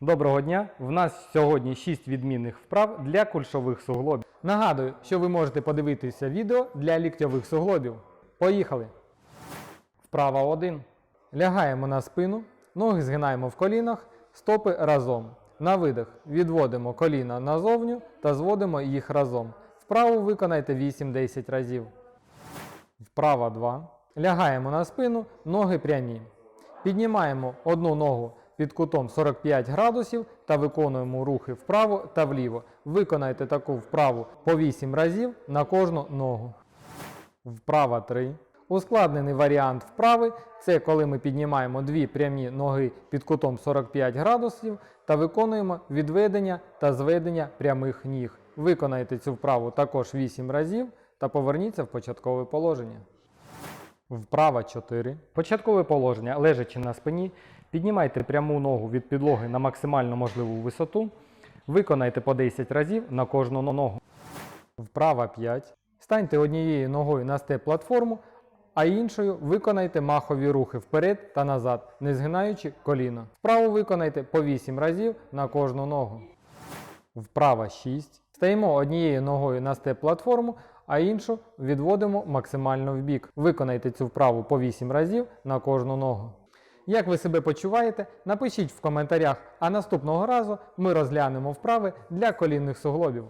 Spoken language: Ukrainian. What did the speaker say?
Доброго дня! В нас сьогодні 6 відмінних вправ для кульшових суглобів. Нагадую, що ви можете подивитися відео для ліктьових суглобів. Поїхали! Вправа 1. Лягаємо на спину, ноги згинаємо в колінах, стопи разом. На видих відводимо коліна назовню та зводимо їх разом. Вправу виконайте 8-10 разів. Вправа 2. Лягаємо на спину, ноги прямі. Піднімаємо одну ногу під кутом 45 градусів та виконуємо рухи вправо та вліво. Виконайте таку вправу по 8 разів на кожну ногу. Вправа 3. Ускладнений варіант вправи це коли ми піднімаємо дві прямі ноги під кутом 45 градусів та виконуємо відведення та зведення прямих ніг. Виконайте цю вправу також 8 разів та поверніться в початкове положення. Вправа 4. Початкове положення, лежачи на спині, піднімайте пряму ногу від підлоги на максимально можливу висоту. Виконайте по 10 разів на кожну ногу. Вправа 5. Станьте однією ногою на степ-платформу, а іншою виконайте махові рухи вперед та назад, не згинаючи коліно. Вправу виконайте по 8 разів на кожну ногу. Вправа 6. Стаємо однією ногою на степ-платформу, а іншу відводимо максимально вбік. Виконайте цю вправу по 8 разів на кожну ногу. Як ви себе почуваєте, напишіть в коментарях, а наступного разу ми розглянемо вправи для колінних суглобів.